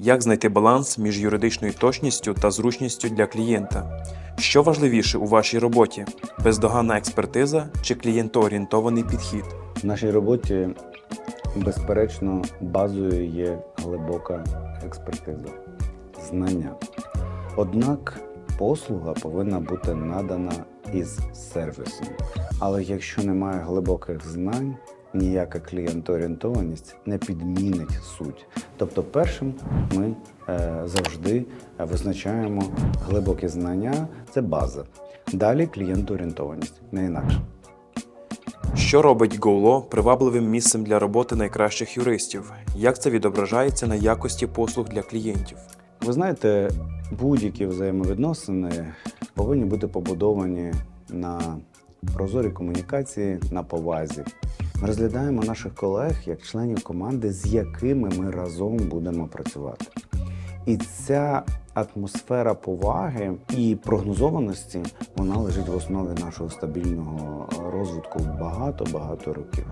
Як знайти баланс між юридичною точністю та зручністю для клієнта? Що важливіше у вашій роботі: бездоганна експертиза чи клієнтоорієнтований підхід? В нашій роботі, безперечно, базою є глибока експертиза, знання. Однак послуга повинна бути надана із сервісом. Але якщо немає глибоких знань, ніяка клієнтоорієнтованість не підмінить суть. Тобто, першим ми е, завжди визначаємо глибокі знання це база. Далі клієнтоорієнтованість, не інакше. Що робить GoLaw привабливим місцем для роботи найкращих юристів? Як це відображається на якості послуг для клієнтів? Ви знаєте, будь-які взаємовідносини повинні бути побудовані на прозорій комунікації, на повазі. Ми розглядаємо наших колег як членів команди, з якими ми разом будемо працювати. І ця атмосфера поваги і прогнозованості вона лежить в основі нашого стабільного розвитку багато-багато років.